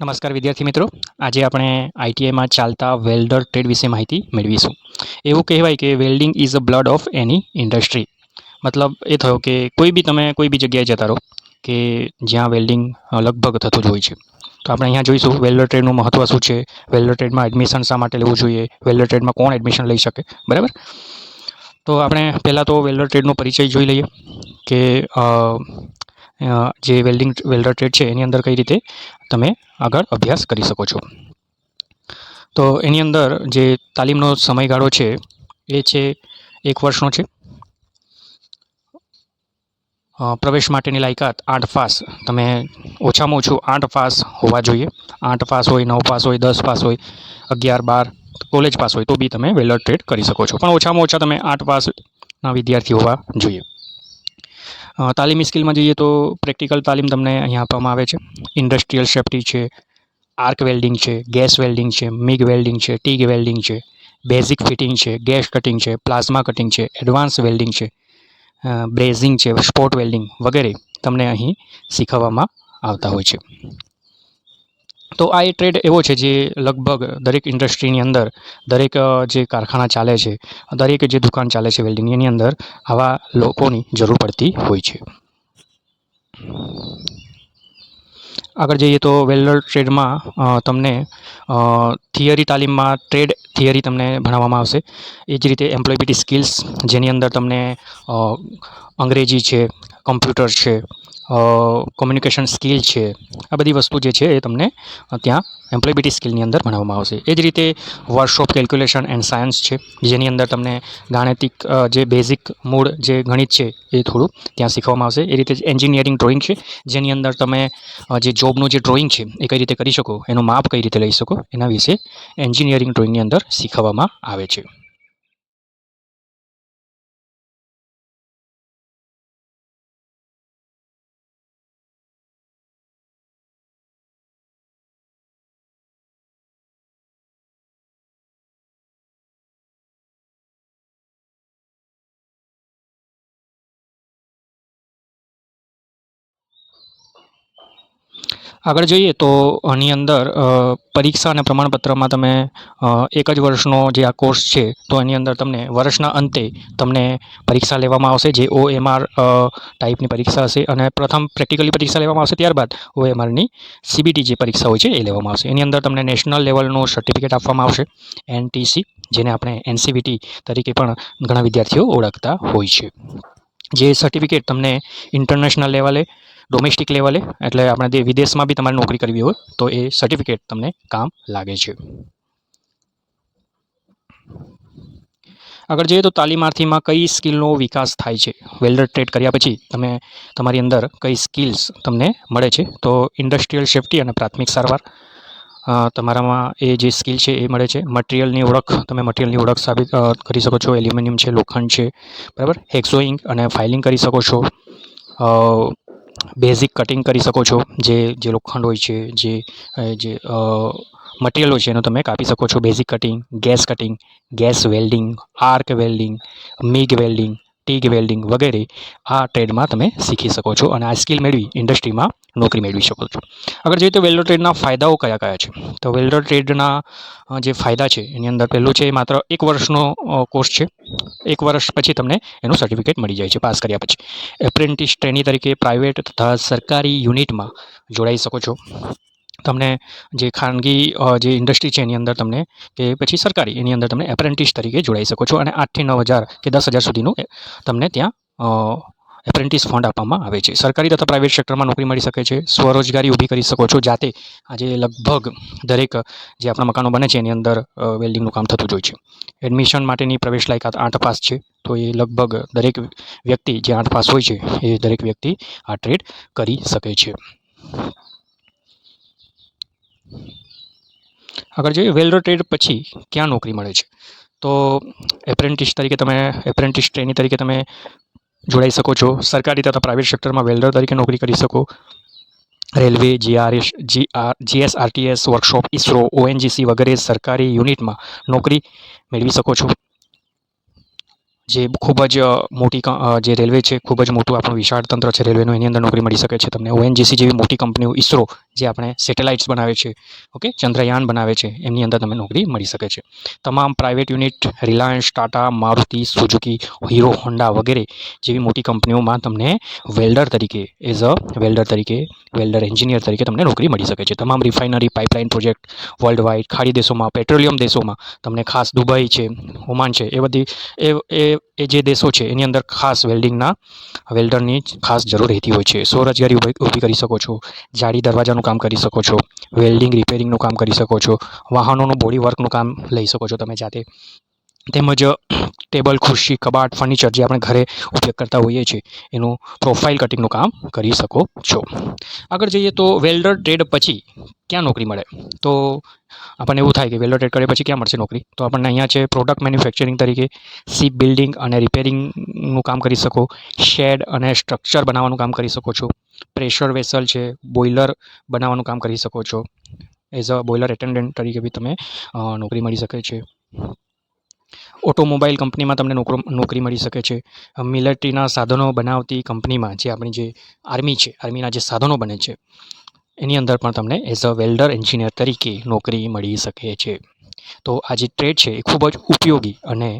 નમસ્કાર વિદ્યાર્થી મિત્રો. આજે આપણે આઈટીઆઈમાં ચાલતા વેલ્ડર ટ્રેડ વિશે માહિતી મેળવીશું. એવું કહેવાય કે welding is a blood of any industry. મતલબ એ થયો કે કોઈ બી તમે કોઈ બી જગ્યાએ જતા રહો કે જ્યાં વેલ્ડિંગ લગભગ થતું જ હોય છે. તો આપણે અહીંયા જોઈશું વેલ્ડર ટ્રેડનું મહત્ત્વ શું છે, વેલ્ડર ટ્રેડમાં એડમિશન શા માટે લેવું જોઈએ, વેલ્ડર ટ્રેડમાં કોણ એડમિશન લઈ શકે, બરાબર? તો આપણે પહેલાં તો વેલ્ડર ટ્રેડનો પરિચય જોઈ લઈએ કે જે વેલ્ડિંગ વેલ્ડર ટ્રેડ છે, એની અંદર કઈ રીતે તમે આગળ અભ્યાસ કરી શકો છો? તો એની અંદર જે તાલીમનો સમયગાળો છે, એ છે એક વર્ષનો છે. પ્રવેશ માટેની લાયકાત આઠ પાસ. તમે ઓછામાં ઓછું આઠ પાસ હોવા જોઈએ. આઠ પાસ હોય, નવ પાસ હોય, દસ પાસ હોય, અગિયાર, બાર, કોલેજ પાસ હોય, તો બી તમે વેલર ટ્રેડ કરી શકો છો. પણ ઓછામાં ઓછા તમે આઠ પાસના વિદ્યાર્થી હોવા જોઈએ. તાલીમી સ્કિલમાં જઈએ તો પ્રેક્ટિકલ તાલીમ તમને અહીંયા આપવામાં આવે છે. ઇન્ડસ્ટ્રીયલ સેફ્ટી છે, આર્ક વેલ્ડિંગ છે, ગેસ વેલ્ડિંગ છે, મિગ વેલ્ડિંગ છે, ટીગ વેલ્ડિંગ છે, બેઝિક ફિટિંગ છે, ગેસ કટિંગ છે, પ્લાઝમા કટિંગ છે, એડવાન્સ વેલ્ડિંગ છે બ્રેઝિંગ છે, સ્પોટ વેલ્ડિંગ વગેરે તમને અહીં શીખવવામાં આવતા હોય છે. તો આ એ ટ્રેડ એવો છે જે લગભગ દરેક ઇન્ડસ્ટ્રીની અંદર, દરેક જે કારખાના ચાલે છે, દરેક જે દુકાન ચાલે છે વેલ્ડિંગની એની અંદર, આવા લોકોની જરૂર પડતી હોય છે. આગળ જઈએ તો વેલ્ડર ટ્રેડમાં તમને થિયરી તાલીમમાં ટ્રેડ થિયરી તમને ભણાવવામાં આવશે. એ જ રીતે એમ્પ્લોયબિલિટી સ્કિલ્સ જેની અંદર તમને અંગ્રેજી છે કમ્પ્યુટર છે કોમ્યુનિકેશન સ્કિલ છે, આ બધી વસ્તુ જે છે એ તમને ત્યાં એમ્પ્લોયબિલિટી સ્કિલની અંદર ભણાવવામાં આવશે. એ જ રીતે વર્કશોપ કેલ્ક્યુલેશન એન્ડ સાયન્સ છે, જેની અંદર તમને ગાણિતિક જે બેઝિક મૂળ જે ગણિત છે એ થોડું ત્યાં શીખવામાં આવશે. એ રીતે એન્જિનિયરિંગ ડ્રોઈંગ છે, જેની અંદર તમે જે જોબનું જે ડ્રોઈંગ છે એ કઈ રીતે કરી શકો, એનું માપ કઈ રીતે લઈ શકો, એના વિશે એન્જિનિયરિંગ ડ્રોઈંગની અંદર શીખવવામાં આવે છે. આગળ જોઈએ તો આની અંદર પરીક્ષા અને પ્રમાણપત્રમાં તમે એક જ વર્ષનો જે આ કોર્સ છે, તો એની અંદર તમને વર્ષના અંતે તમને પરીક્ષા લેવામાં આવશે જે ઓ એમઆર ટાઈપની પરીક્ષા હશે અને પ્રથમ પ્રેક્ટિકલી પરીક્ષા લેવામાં આવશે ત્યારબાદ ઓ એમઆરની સીબીટી જે પરીક્ષા હોય છે એ લેવામાં આવશે. એની અંદર તમને નેશનલ લેવલનું સર્ટિફિકેટ આપવામાં આવશે, એનટીસી, જેને આપણે એનસીબીટી તરીકે પણ ઘણા વિદ્યાર્થીઓ ઓળખતા હોય છે. જે સર્ટિફિકેટ તમને ઇન્ટરનેશનલ લેવલે ડોમેસ્ટિક લેવલે એટલે આપણે વિદેશમાં બી તમારે નોકરી કરવી હોય, તો એ સર્ટિફિકેટ તમને કામ લાગે છે. આગળ જઈએ તો તાલીમાર્થીમાં કઈ સ્કિલનો વિકાસ થાય છે? વેલ્ડર ટ્રેડ કર્યા પછી તમે, તમારી અંદર કઈ સ્કિલ્સ તમને મળે છે? તો ઇન્ડસ્ટ્રીયલ સેફ્ટી અને પ્રાથમિક સારવાર તમારામાં એ જે સ્કિલ છે એ મળે છે. મટિરિયલની ઓળખ, તમે મટિરિયલની ઓળખ સાબિત કરી શકો છો. એલ્યુમિનિયમ છે, લોખંડ છે, બરાબર? હેક્સોઇંગ અને ફાઇલિંગ કરી શકો છો. બેઝિક કટિંગ કરી શકો છો, જે જે લોખંડ હોય છે, જે જે મટિરિયલ હોય છે એનું તમે કાપી શકો છો. Basic cutting gas cutting gas welding arc welding MIG welding TIG welding વગેરે આ ટ્રેડમાં તમે શીખી શકો છો અને આ સ્કિલ મેળવી ઇન્ડસ્ટ્રીમાં નોકરી મેળવી શકો છો. આગળ જોઈએ તો વેલ્ડર ટ્રેડના ફાયદાઓ કયા કયા છે? તો વેલ્ડર ટ્રેડના જે ફાયદા છે, એની અંદર પહેલું છે એ માત્ર એક વર્ષનો કોર્સ છે. એક વર્ષ પછી તમને એનું સર્ટિફિકેટ મળી જાય છે, પાસ કર્યા પછી. એપ્રેન્ટિસ ટ્રેની તરીકે પ્રાઇવેટ તથા સરકારી યુનિટમાં જોડાઈ શકો છો. તમને જે ખાનગી જે ઇન્ડસ્ટ્રી છે એની અંદર તમને કે પછી સરકારી એની અંદર તમને એપ્રેન્ટિસ તરીકે જોડાઈ શકો છો અને આઠથી નવ હજાર કે દસ હજાર સુધીનું તમને ત્યાં એપ્રેન્ટિસ ફંડ આપવામાં આવે છે. સરકારી તથા પ્રાઇવેટ સેક્ટરમાં નોકરી મળી શકે છે, સ્વરોજગારી ઊભી કરી શકો છો, જાતે આજે લગભગ દરેક જે આપણા મકાનો બને છે એની અંદર વેલ્ડિંગનું કામ થતું હોય છે. એડમિશન માટેની પ્રવેશ લાયકાત આઠ પાસ છે, તો એ લગભગ દરેક વ્યક્તિ જે આઠ પાસ હોય છે, એ દરેક વ્યક્તિ આ ટ્રેડ કરી શકે છે. આગળ જોઈએ, વેલ રોટેડ પછી ક્યાં નોકરી મળે છે? તો એપ્રેન્ટિસ તરીકે તમે, એપ્રેન્ટિસ ટ્રેની તરીકે તમે જોડાઈ શકો છો. સરકારી તથા પ્રાઇવેટ સેક્ટરમાં વેલ્ડર તરીકે નોકરી કરી શકો. Railway, GRS G R GSRTS, workshop, ISRO, ONGC વગેરે સરકારી યુનિટમાં નોકરી મેળવી શકો છો. જે ખૂબ જ મોટી જે રેલવે છે, ખૂબ જ મોટું આપણું વિશાળ તંત્ર છે, રેલવેનું એની અંદર નોકરી મળી શકે છે. તમને ઓએનજીસી જેવી મોટી કંપનીઓ, ઇસરો જે આપણે સેટેલાઇટ્સ બનાવે છે, ઓકે, ચંદ્રયાન બનાવે છે, એમની અંદર તમને નોકરી મળી શકે છે. તમામ private unit, Reliance, Tata, Maruti, Suzuki, Hero, Honda વગેરે જેવી મોટી કંપનીઓમાં તમને વેલ્ડર તરીકે, એઝ અ વેલ્ડર તરીકે, વેલ્ડર એન્જિનિયર તરીકે તમને નોકરી મળી શકે છે. તમામ refinery, pipeline project world wide ખાડી દેશોમાં, પેટ્રોલિયમ દેશોમાં તમને ખાસ દુબઈ છે, ઓમાન છે, એ બધી, એ એ જે દેશો છે, એની અંદર ખાસ વેલ્ડિંગના, વેલ્ડરની ખાસ જરૂર રહેતી હોય છે. સ્વરોજગારી ઊભી કરી શકો છો. જાળી દરવાજાનું કામ કરી શકો છો. વેલ્ડિંગ રિપેરિંગનું કામ કરી શકો છો. વાહનોનું બોડી વર્કનું કામ લઈ શકો છો તમે જાતે. તેમજ ટેબલ ખુરશી, કબાટ ફર્નિચર જે આપણે ઘરે ઉપયોગ કરતા હોઈએ છીએ, એનું પ્રોફાઇલ કટિંગનું કામ કરી શકો છો. આગળ જઈએ તો વેલ્ડર ટ્રેડ પછી ક્યાં નોકરી મળે? તો આપણને એવું થાય કે વેલ્ડર ટ્રેડ કરે પછી ક્યાં મળશે નોકરી? તો આપણને અહીંયા છે પ્રોડક્ટ મેન્યુફેક્ચરિંગ તરીકે શિપ બિલ્ડિંગ અને રિપેરિંગનું કામ કરી શકો શેડ અને સ્ટ્રક્ચર બનાવવાનું કામ કરી શકો છો પ્રેશર વેસલ છે બોઇલર બનાવવાનું કામ કરી શકો છો. એઝ અ બોઇલર એટેન્ડન્ટ તરીકે બી તમે નોકરી મળી શકે છે. ઓટોમોબાઈલ કંપનીમાં તમને નોકરો, નોકરી મળી શકે છે. મિલિટરીના સાધનો બનાવતી કંપનીમાં જે આપણી જે આર્મી છે, આર્મીના જે સાધનો બને છે, એની અંદર પણ તમને એઝ અ વેલ્ડર એન્જિનિયર તરીકે નોકરી મળી શકે છે. તો આ જે ટ્રેડ છે એ ખૂબ જ ઉપયોગી અને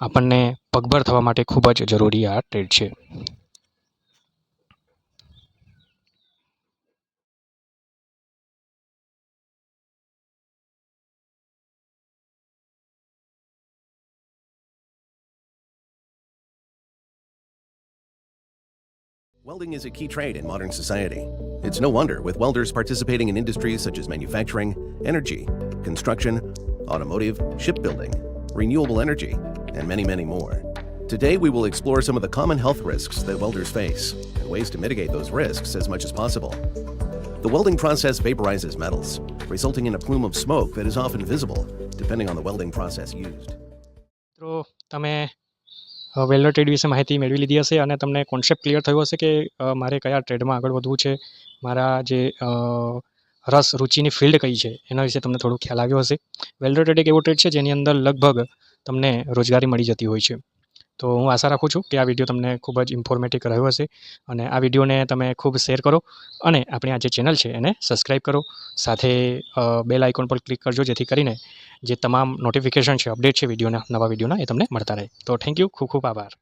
આપણને પગભર થવા માટે ખૂબ જ જરૂરી આ ટ્રેડ છે. Welding is a key trade in modern society. It's no wonder, with welders participating in industries such as manufacturing, energy, construction, automotive, shipbuilding, renewable energy, and many, many more. Today, we will explore some of the common health risks that welders face and ways to mitigate those risks as much as possible. The welding process vaporizes metals, resulting in a plume of smoke that is often visible, depending on the welding process used. Welder trade વિશે માહિતી મેળવી લીધી હશે અને તમને concept clear થયો હશે કે મારે કયા ટ્રેડમાં આગળ વધવું છે, મારા જે રસ રુચિની ફિલ્ડ કઈ છે, એના વિશે તમને થોડું ખ્યાલ આવ્યો હશે. વેલ્ડર ટ્રેડ એક એવો ટ્રેડ છે જેની અંદર લગભગ તમને રોજગારી મળી જતી હોય છે. તો હું આશા રાખું છું કે આ વીડિયો તમને ખૂબ જ ઇન્ફોર્મેટિવ રહ્યો હશે અને આ વિડીયોને તમે ખૂબ શેર કરો અને આપણી આ જે ચેનલ છે એને સબસ્ક્રાઈબ કરો. સાથે બેલ આઇકોન પર ક્લિક કરજો જેથી કરીને જે તમામ નોટિફિકેશન છે અપડેટ છે વિડીયોના, નવા વિડીયોના એ તમને મળતા રહે. તો થેન્ક યુ ખૂબ ખૂબ આભાર.